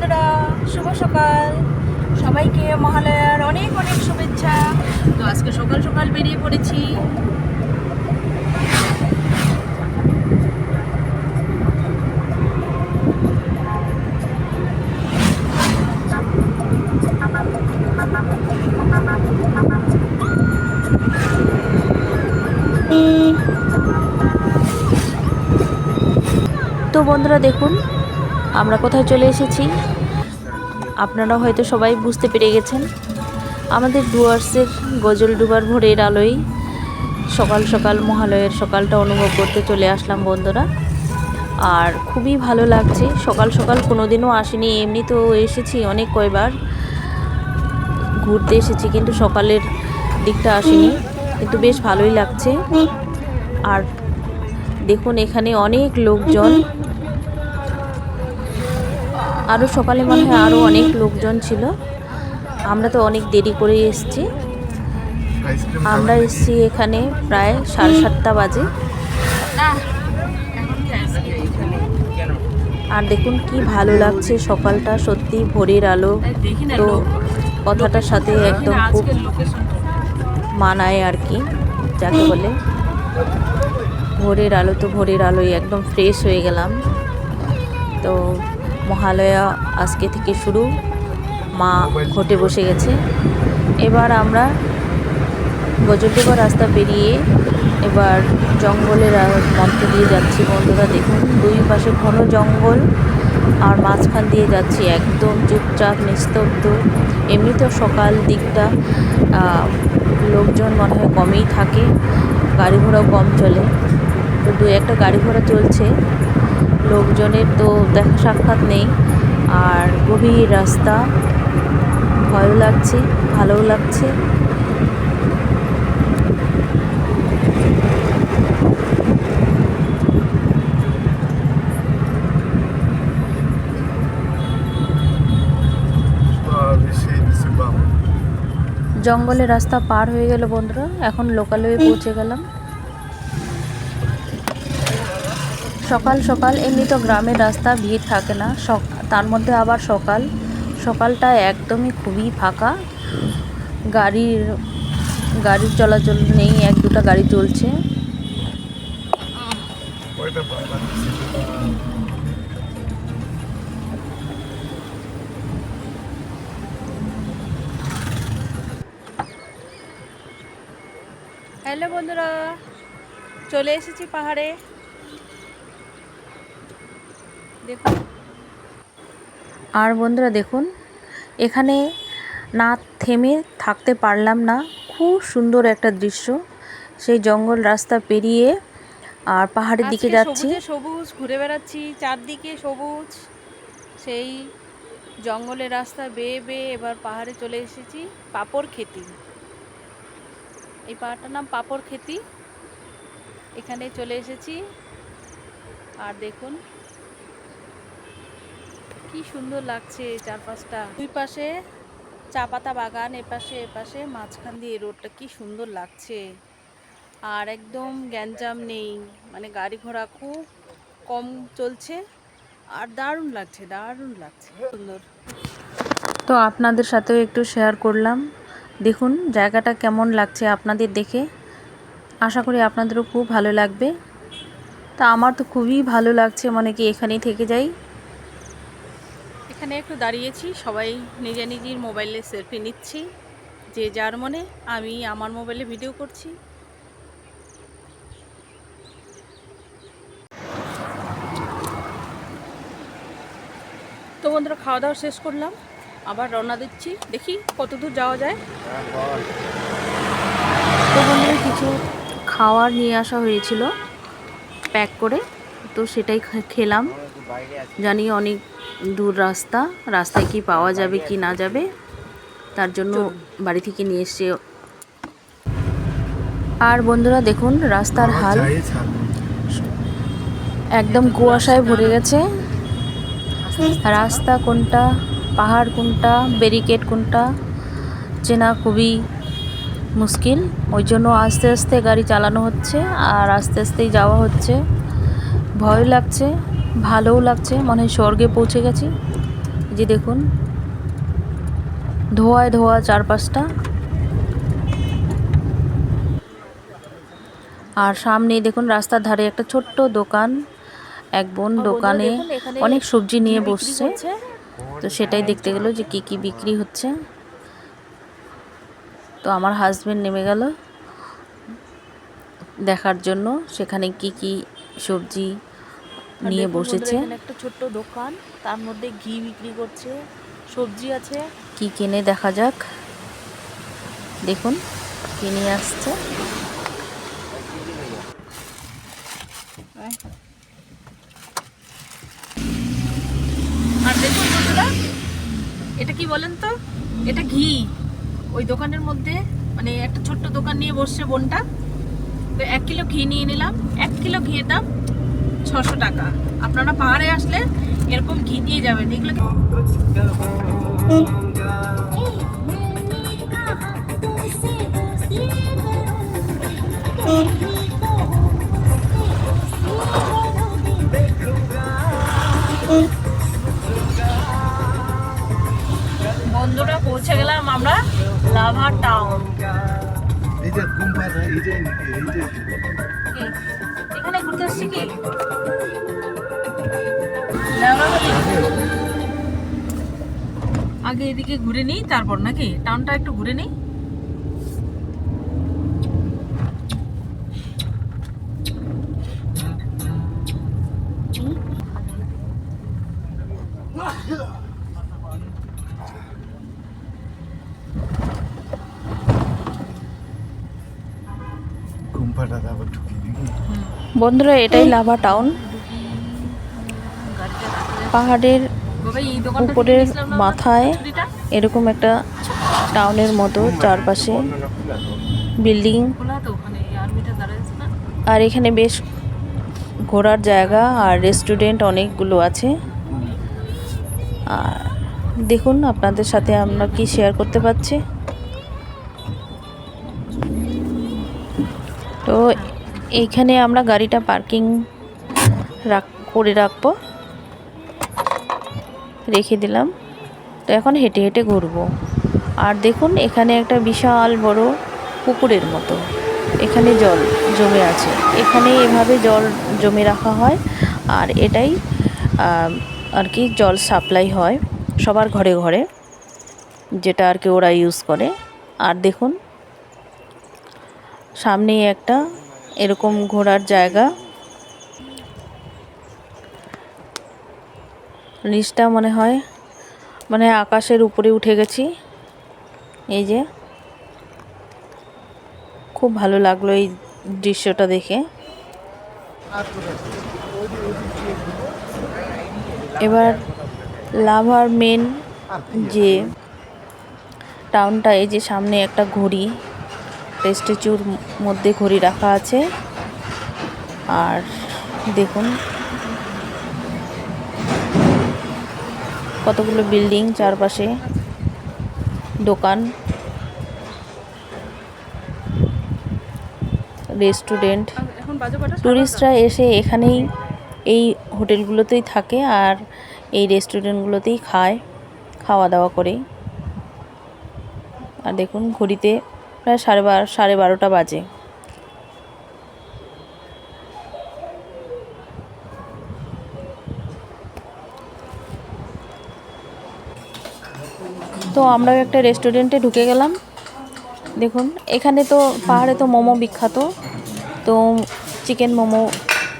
বন্ধুরা, শুভ সকাল। সবাইকে মহালয়ার অনেক অনেক শুভেচ্ছা। তো আজকে সকাল সকাল বেরিয়ে পড়েছি। তো বন্ধুরা দেখুন আমরা কোথায় চলে এসেছি? আপনারা হয়তো সবাই বুঝতে পেরে গেছেন। আমাদের ডুয়ার্সের গজল ডুবার ভোরের আলোয় সকাল সকাল মহালয়ের সকালটা অনুভব করতে চলে আসলাম বন্ধুরা। আর খুবই ভালো লাগছে। সকাল সকাল কোনো দিনও আসিনি এমনি তো এসেছি অনেক কয়বার। ঘুরতে এসেছি, কিন্তু সকালের দিকটা আসিনি, কিন্তু বেশ ভালোই লাগছে। আর দেখুন, এখানে অনেক লোকজন আরও সকালে মনে হয় আরও অনেক লোকজন ছিল। আমরা তো অনেক দেরি করে এসছি। আমরা এসেছি এখানে প্রায় সাড়ে সাতটা বাজে। আর দেখুন কি ভালো লাগছে সকালটা, সত্যি ভোরের আলো। তো কথাটার সাথে একদম খুব মানায় আর কি, যাকে বলে। ভোরের আলো তো ভোরের আলোয় একদম ফ্রেশ হয়ে গেলাম। তো মহালয়া আজকে থেকে শুরু। মা ঘটে বসে গেছে। এবার আমরা গজলডুবা রাস্তা পেরিয়ে এবার জঙ্গলের মধ্যে দিয়ে যাচ্ছি বন্ধুরা, দেখুন। দুই পাশে ঘন জঙ্গল, আর মাঝখান দিয়ে যাচ্ছি একদম চুপচাপ, নিস্তব্ধ। এমনি তো সকাল দিকটা লোকজন মনে হয় কমই থাকে, গাড়ি ঘোড়াও কম চলে। তো দু একটা গাড়ি ঘোড়া চলছে। লোকজনের তো দেখা সাক্ষাৎ নেই। আর গভীর রাস্তা। ভয়ও লাগছে, ভালোও লাগছে। জঙ্গলের রাস্তা পার হয়ে গেল বন্ধুরা, এখন লোকালয়ে পৌঁছে গেলাম। সকাল সকাল এমনি তো গ্রামের রাস্তা, ভিড় থাকে না। তার মধ্যে আবার সকাল। সকালটা একদমই খুবই ফাঁকা। গাড়ির গাড়ির চলাচল নেই, এক দুটো গাড়ি চলছে। হ্যালো বন্ধুরা, চলে এসেছি পাহাড়ে। দেখুন। আর বন্ধুরা দেখুন এখানে না থেমে থাকতে পারলাম না। খুব সুন্দর একটা দৃশ্য। সেই জঙ্গল রাস্তা পেরিয়ে আর পাহাড়ের দিকে যাচ্ছি। সবুজ ঘুরে বেড়াচ্ছি। চারদিকে সবুজ। সেই জঙ্গলের রাস্তা বেয়ে বেয়ে এবার পাহাড়ে চলে এসেছি পাপড় খেতি। এই পাহাড়টার নাম পাপড় খেতি। এখানে চলে এসেছি। আর দেখুন কি সুন্দর লাগছে চারপাশটা। দুই পাশে চা পাতা বাগান এপাশে এপাশে মাঝখান দিয়ে রোডটা কি সুন্দর লাগছে। আর একদম গ্যাঞ্জাম নেই মানে গাড়ি ঘোড়া খুব কম চলছে। আর দারুণ লাগছে দারুণ লাগছে, সুন্দর। তো আপনাদের সাথেও একটু শেয়ার করলাম। দেখুন, জায়গাটা কেমন লাগছে আপনাদের দেখে। আশা করি আপনাদেরও খুব ভালো লাগবে। তা আমার তো খুবই ভালো লাগছে, মনে কি এখানেই থেকে যাই। এখানে একটু দাঁড়িয়েছি, সবাই নিজে নিজের মোবাইলে সেলফি নিচ্ছি। যে যার মনে, আমি আমার মোবাইলে ভিডিও করছি। তো বন্ধুরা খাওয়া দাওয়া শেষ করলাম। আবার রওনা দিচ্ছি। দেখি কত দূর যাওয়া যায়। তো বন্ধুরা, কিছু খাওয়ার নিয়ে আসা হয়েছিল, প্যাক করে। তো সেটাই খেলাম। জানি অনেক দূর রাস্তা রাস্তায় কি পাওয়া যাবে কি না যাবে তার জন্য বাড়ি থেকে নিয়ে এসছে। আর বন্ধুরা দেখুন রাস্তার হাল একদম কুয়াশায় ভরে গেছে। রাস্তা কোনটা পাহাড় কোনটা ব্যারিকেড কোনটা চেনা খুবই মুশকিল। ওই জন্য আস্তে আস্তে গাড়ি চালানো হচ্ছে আর আস্তে আস্তেই যাওয়া হচ্ছে। ভয় লাগছে। ভালোও লাগছে মনে হয় স্বর্গে পৌঁছে গেছি। যে দেখুন ধোয়ায় ধোয়া চারপাশটা। আর সামনেই দেখুন রাস্তার ধারে একটা ছোট্ট দোকান। এক বোন দোকানে অনেক সবজি নিয়ে বসছে। তো সেটাই দেখতে গেল যে কি কি বিক্রি হচ্ছে। তো আমার হাজবেন্ড নেমে গেল। দেখার জন্য সেখানে কি কি সবজি নিয়ে বসেছে। একটা ছোট্ট দোকান তার মধ্যে ঘি বিক্রি করছে সবজি আছে। কি কিনে দেখা যাক। দেখুন কি নিয়ে আসছে। আর দেখুন বন্ধুরা এটা কি বলেন তো? এটা ঘি। ওই দোকানের মধ্যে মানে একটা ছোট্ট দোকান নিয়ে বসছে বোনটা। তো এক কিলো ঘি নিয়ে নিলাম। এক কিলো ঘিয়ের দাম ছশো টাকা। আপনারা পাহাড়ে আসলে এরকম ঘি দিয়ে যাবেন এগুলো বন্ধুরা পৌঁছে গেলাম আমরা লাভা টাউন এই যে এই যে এই যে। আসছি কি আগে এদিকে ঘুরে নিই তারপর নাকি? টাউনটা একটু ঘুরে নিই। বন্ধুরা, এটাই লাভা টাউন পাহাড়ের উপরের মাথায় এরকম একটা টাউনের মতো চারপাশে বিল্ডিং আর এখানে বেশ ঘোরার জায়গা আর রেস্টুরেন্ট অনেকগুলো আছে। আর দেখুন, আপনাদের সাথে আমরা কি শেয়ার করতে পারছি। তো এইখানে আমরা গাড়িটা পার্কিং রাখ, করে রাখব। রেখে দিলাম। তো এখন হেঁটে হেঁটে ঘুরবো। আর দেখুন, এখানে একটা বিশাল বড় পুকুরের মতো। এখানে জল জমে আছে। এখানে এভাবে জল জমে রাখা হয়। আর এটাই আর কি জল সাপ্লাই হয় সবার ঘরে ঘরে, যেটা আর কি ওরা ইউজ করে। আর দেখুন সামনেই একটা এরকম ঘোরার জায়গা। নিচটা মনে হয় মানে আকাশের উপরে উঠে গেছি। এই যে, খুব ভালো লাগল এই দৃশ্যটা দেখে। এবার লাভার মেন যে টাউনটা এই যে সামনে একটা ঘড়ি। স্ট্যাচুর মধ্যে ঘড়ি রাখা আছে। আর দেখুন, কতগুলো বিল্ডিং চারপাশে দোকান, রেস্টুরেন্ট। ট্যুরিস্টরা এসে এখানেই এই হোটেলগুলোতেই থাকে আর এই রেস্টুরেন্টগুলোতেই খায় খাওয়া দাওয়া করে। আর দেখুন, ঘড়িতে প্রায় সাড়ে বারো, সাড়ে বারোটা বাজে। তো আমরাও একটা রেস্টুরেন্টে ঢুকে গেলাম। দেখুন, এখানে তো পাহাড়ে তো মোমো বিখ্যাত। তো চিকেন মোমো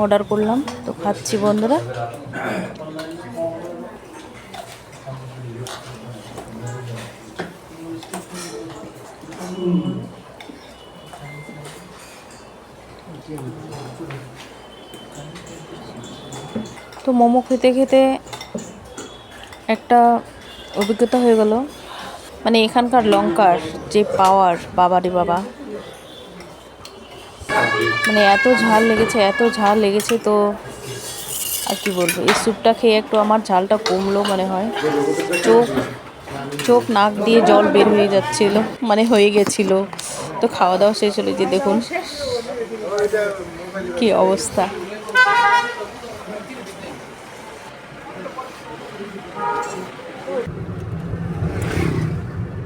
অর্ডার করলাম। তো খাচ্ছি বন্ধুরা। তো মোমো খেতে খেতে একটা অভিজ্ঞতা হয়ে গেল। মানে এখানকার লঙ্কার যে পাওয়ার বাবারে বাবা। মানে এত ঝাল লেগেছে, এত ঝাল লেগেছে তো আর কি বলব? এই স্যুপটা খেয়ে একটু আমার ঝালটা কমলো মনে হয়। চোখ চোখ, নাক দিয়ে জল বের হয়ে যাচ্ছিল মানে হয়ে গেছিল। তো খাওয়া দাওয়া শেষ হলো যে দেখুন, কি অবস্থা।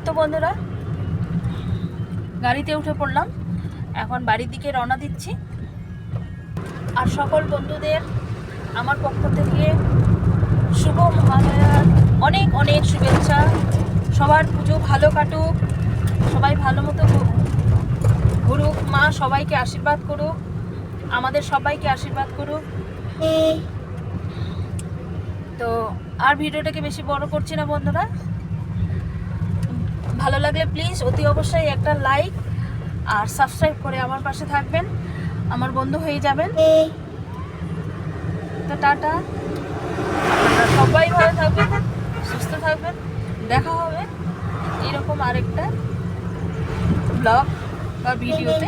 তো বন্ধুরা, গাড়িতে উঠে পড়লাম। এখন বাড়ির দিকে রওনা দিচ্ছি। আর সকল বন্ধুদের আমার পক্ষ থেকে শুভ মহালয়ার অনেক অনেক শুভেচ্ছা। সবার পুজো ভালো কাটুক, সবাই ভালো মতো ঘুরুক। মা সবাইকে আশীর্বাদ করুক, আমাদের সবাইকে আশীর্বাদ করুক। তো আর ভিডিওটাকে বেশি বড় করছি না বন্ধুরা। ভালো লাগলে প্লিজ অতি অবশ্যই একটা লাইক আর সাবস্ক্রাইব করে আমার পাশে থাকবেন। আমার বন্ধু হয়ে যাবেন। তো টাটা। সবাই ভালো থাকবেন সুস্থ থাকবেন। দেখা হবে এরকম আরেকটা ব্লগ বা ভিডিওতে